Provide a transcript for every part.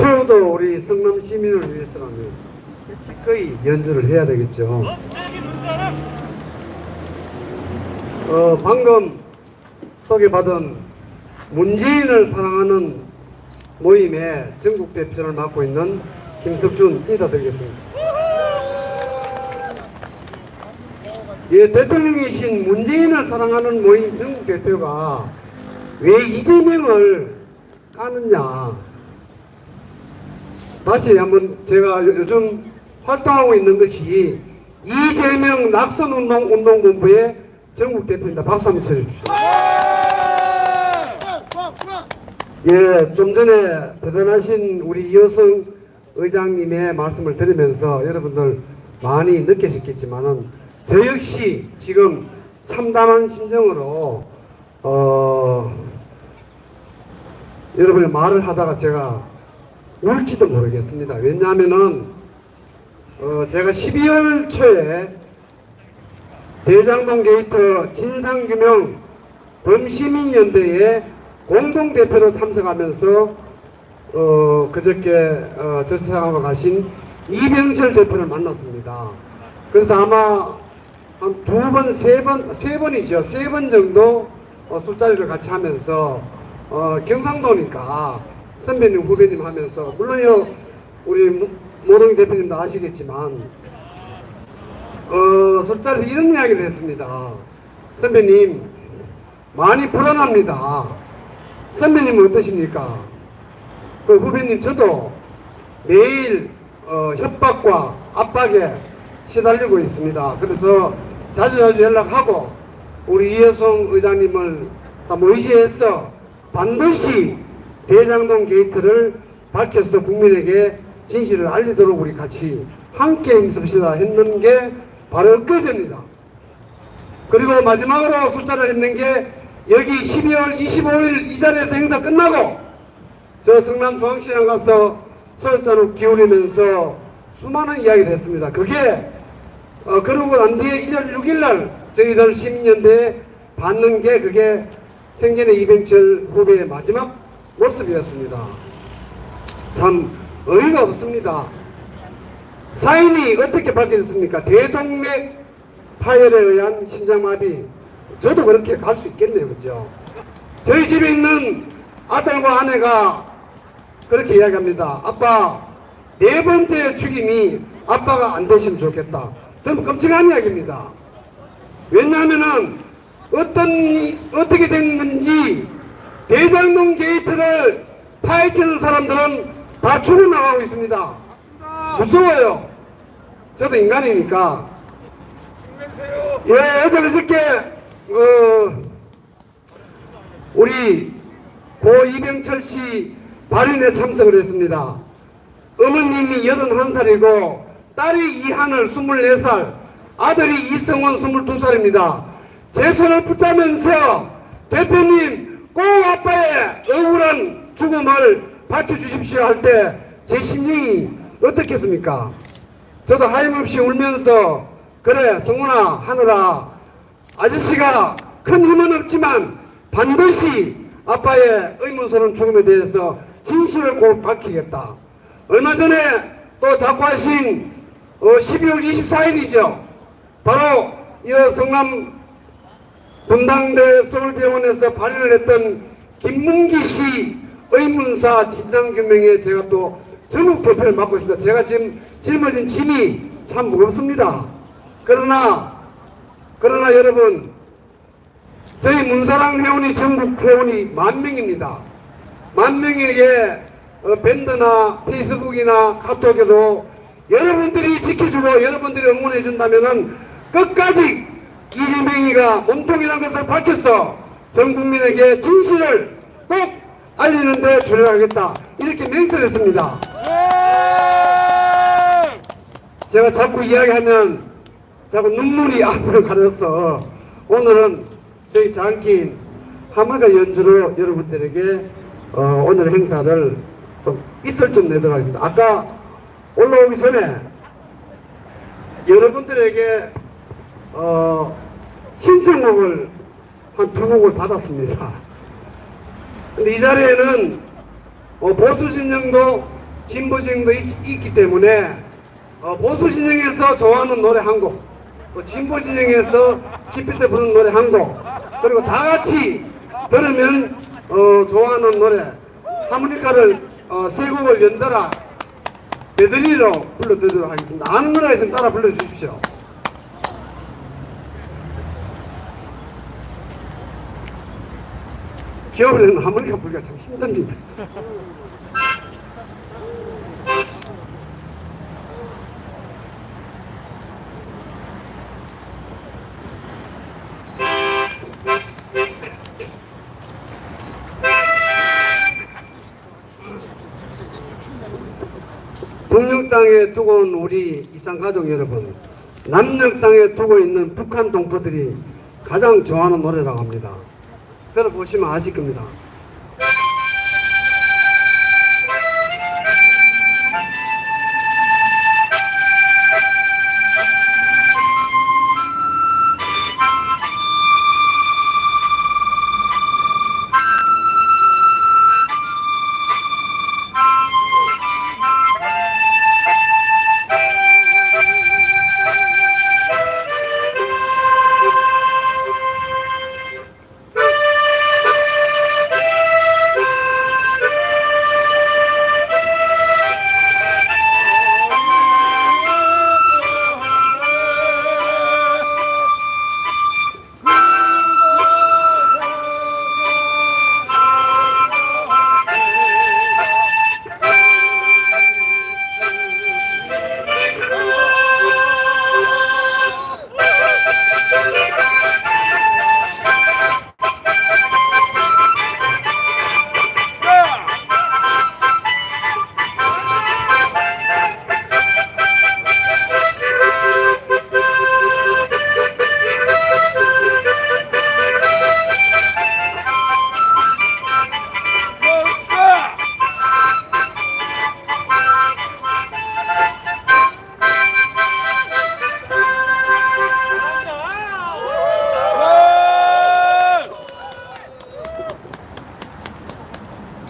추후도 우리 성남 시민을 위해서라면 기꺼이 연주를 해야 되겠죠. 어, 방금 소개받은 문재인을 사랑하는 모임의 전국 대표를 맡고 있는 김석준 인사드리겠습니다. 예, 대통령이신 문재인을 사랑하는 모임 전국 대표가 왜 이재명을 까느냐. 다시 한번 제가 요- 요즘 활동하고 있는 것이 이재명 낙선운동 운동본부의 전국 대표입니다. 박수 한번 쳐주십시오. 예, 좀 전에 대단하신 우리 이호성 의장님의 말씀을 들으면서 여러분들 많이 느끼셨겠지만은 저 역시 지금 참담한 심정으로 어 여러분이 말을 하다가 제가 울지도 모르겠습니다. 왜냐하면은 어 제가 12월 초에 대장동 게이트 진상규명 범시민연대에 공동대표로 참석하면서 어, 그저께 어, 저 세상으로 가신 이병철 대표를 만났습니다. 그래서 아마 한 두 번, 세 번, 세 번이죠. 세 번 정도 어, 술자리를 같이 하면서 어, 경상도니까 선배님, 후배님 하면서 물론요 우리 모- 모동이 대표님도 아시겠지만 어, 술자리에서 이런 이야기를 했습니다. 선배님, 많이 불안합니다. 선배님은 어떠십니까? 그 후배님, 저도 매일 어, 협박과 압박에 시달리고 있습니다. 그래서 자주자주 연락하고 우리 이혜성 의장님을 다 의지해서 반드시 대장동 게이트를 밝혀서 국민에게 진실을 알리도록 우리 같이 함께 있읍시다 했는 게 바로 엊그제입니다. 그리고 마지막으로 숫자를 했는 게 여기 12월 25일 이 자리에서 행사 끝나고 저 성남중앙시장 가서 소절자로 기울이면서 수많은 이야기를 했습니다. 그게 어, 그러고 난 뒤에 1월 6일 날 저희들 시민연대에 받는 게 그게 생전의 이병철 후배의 마지막 모습이었습니다. 참 어이가 없습니다. 사인이 어떻게 밝혀졌습니까? 대동맥 파열에 의한 심장마비. 저도 그렇게 갈 수 있겠네요. 그죠? 저희 집에 있는 아들과 아내가 그렇게 이야기합니다. 아빠, 네 번째 죽임이 아빠가 안 되시면 좋겠다. 저는 끔찍한 이야기입니다. 왜냐하면은 어떤, 이- 어떻게 된 건지 대장동 게이트를 파헤치는 사람들은 다 죽어나가고 있습니다. 무서워요. 저도 인간이니까. 예, 어제 그저께, 어, 우리 고 이병철 씨 발인에 참석을 했습니다. 어머님이 81살이고, 딸이 이하늘 24살, 아들이 이성원 22살입니다. 제 손을 붙잡으면서 대표님 꼭 아빠의 억울한 죽음을 밝혀주십시오 할 때 제 심정이 어떻겠습니까? 저도 하염없이 울면서 그래 성훈아 하늘아 아저씨가 큰 힘은 없지만 반드시 아빠의 의문스러운 죽음에 대해서 진실을 꼭 밝히겠다. 얼마 전에 또 작고하신 어, 12월 24일이죠. 바로 이 성남 분당대 서울병원에서 발의를 했던 김문기 씨 의문사 진상규명에 제가 또 전국 대표를 맡고 있습니다. 제가 지금 짊어진 짐이 참 무겁습니다. 그러나 그러나 여러분 저희 문사랑 회원이 전국 회원이 만 명입니다. 만 명에게 어, 밴드나 페이스북이나 카톡에도 여러분들이 지켜주고 여러분들이 응원해 준다면은 끝까지 이재명이가 몸통이라는 것을 밝혀서 전 국민에게 진실을 꼭 알리는데 조력하겠다 이렇게 맹세했습니다. 제가 자꾸 이야기하면 자꾸 눈물이 앞을 가려서 오늘은 저희 장기인 하물과 연주로 여러분들에게 어, 오늘 행사를 좀 있을 좀 내도록 하겠습니다. 아까 올라오기 전에 여러분들에게 어, 신청곡을 한 두 곡을 받았습니다. 근데 이 자리에는 어, 보수 진영도 진보 진영도 있, 있기 때문에 어, 보수 진영에서 좋아하는 노래 한 곡, 또 진보 진영에서 집회 때 부르는 노래 한 곡, 그리고 다 같이 들으면 어, 좋아하는 노래 하모니카를 어, 세 곡을 연달아 메들리로 불러드리도록 하겠습니다. 아는 노래 있으면 따라 불러주십시오. 겨울에는 하모니카 불기가 참 힘듭니다. 북녘 땅에 두고 온 우리 이산 가족 여러분, 남녘 땅에 두고 있는 북한 동포들이 가장 좋아하는 노래라고 합니다. 들어보시면 아실 겁니다.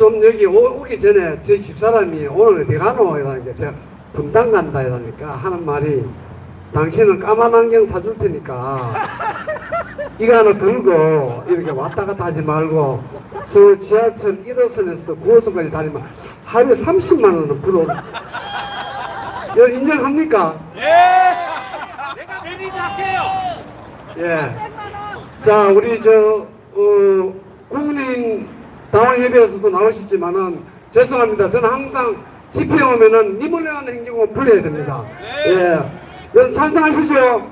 좀 여기 오, 기 전에 저희 집사람이 오늘 어디 가노? 이러니까 제가 분당 간다 이러니까 하는 말이 당신은 까만 안경 사줄 테니까 이거 하나 들고 이렇게 왔다 갔다 하지 말고 서울 지하철 1호선에서 9호선까지 다니면 하루에 30만 원은 벌어 이거 인정합니까? 내가 매니저 할게요. 예. 자, 우리 저, 어, 국민 당원협의회에서도 나오셨지만은 죄송합니다. 저는 항상 집회 오면은 님을 위한 행정을 불러야 됩니다. 예. 여러분 찬성하시죠?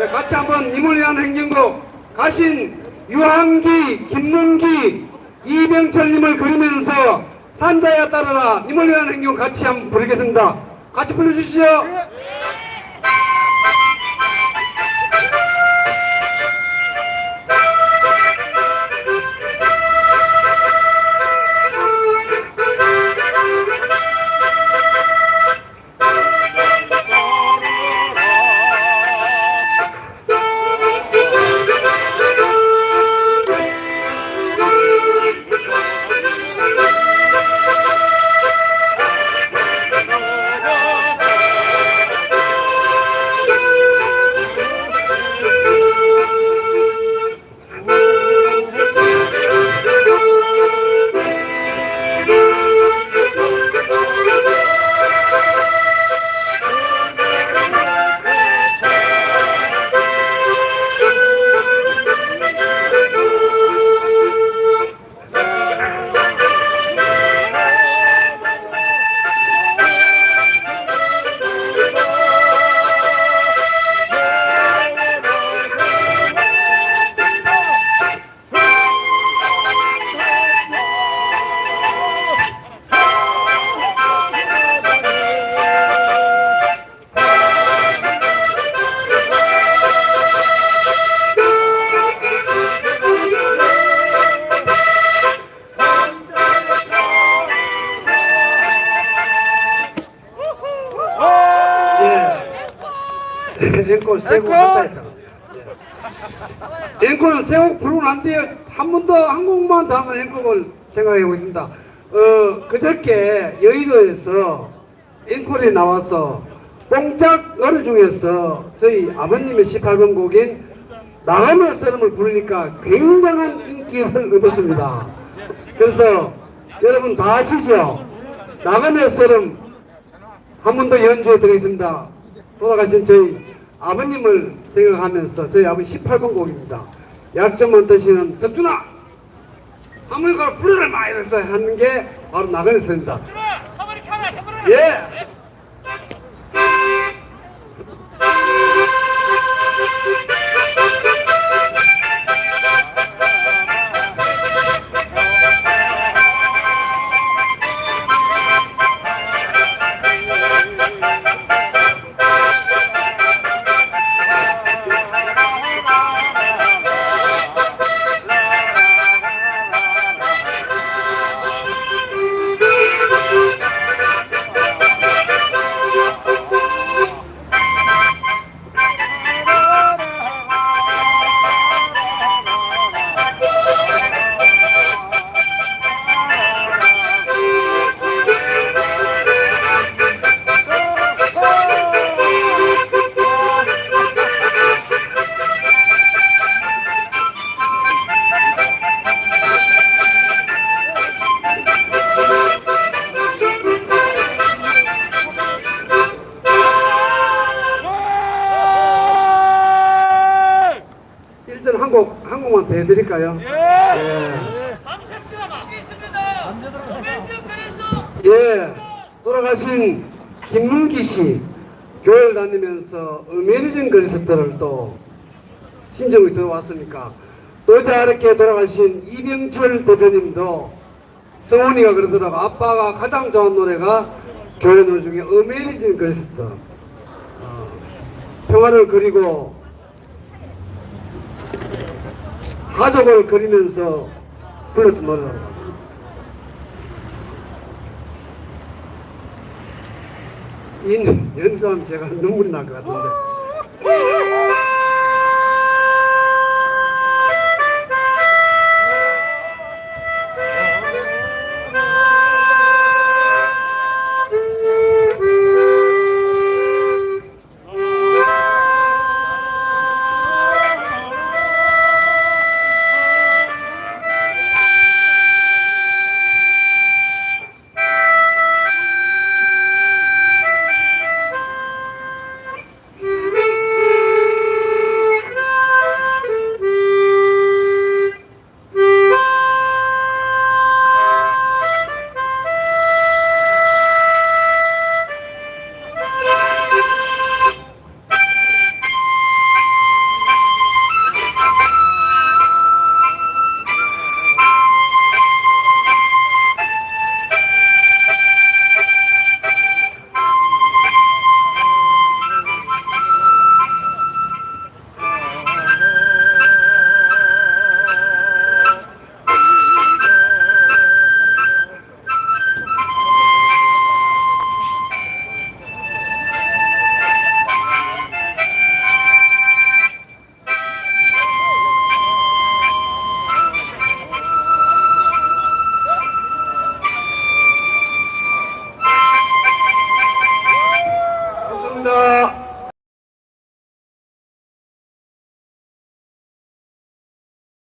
예, 같이 한번 님을 위한 행정곡 가신 유한기, 김문기, 이병철님을 그리면서 산자야 따라라 님을 위한 행정 같이 한번 부르겠습니다. 같이 불러주시죠. 앵콜 한다 했잖아. 예. 앵콜은 세곡 부르면 안 돼요. 한번 더, 한 곡만 더 하면 앵콜을 생각해 보겠습니다. 어, 그저께 여의도에서 앵콜에 나와서 뽕짝 노래 중에서 저희 아버님의 18번 곡인 나가며 썰음을 부르니까 굉장한 인기를 얻었습니다. 그래서 여러분 다 아시죠? 나가며 썰음 한번 더 연주해 드리겠습니다. 돌아가신 저희 아버님을 생각하면서 저희 아버님 18번 곡입니다. 약점만 드시는 석준아! 가 불러라 마 이래서 하는 게 바로 해보라. 예! 예, 돌아가신 김문기 씨 교회를 다니면서 어메니즘 그리스도를 또 신청이 들어왔으니까? 또 저렇게 돌아가신 이병철 대표님도 성훈이가 그러더라고. 아빠가 가장 좋아하는 노래가 교회 노래 중에 어메니즘 그리스도. 어, 평화를 그리고 가족을 그리면서 불렀던 노래라고 인 연주하면 제가 눈물이 날 것 같은데.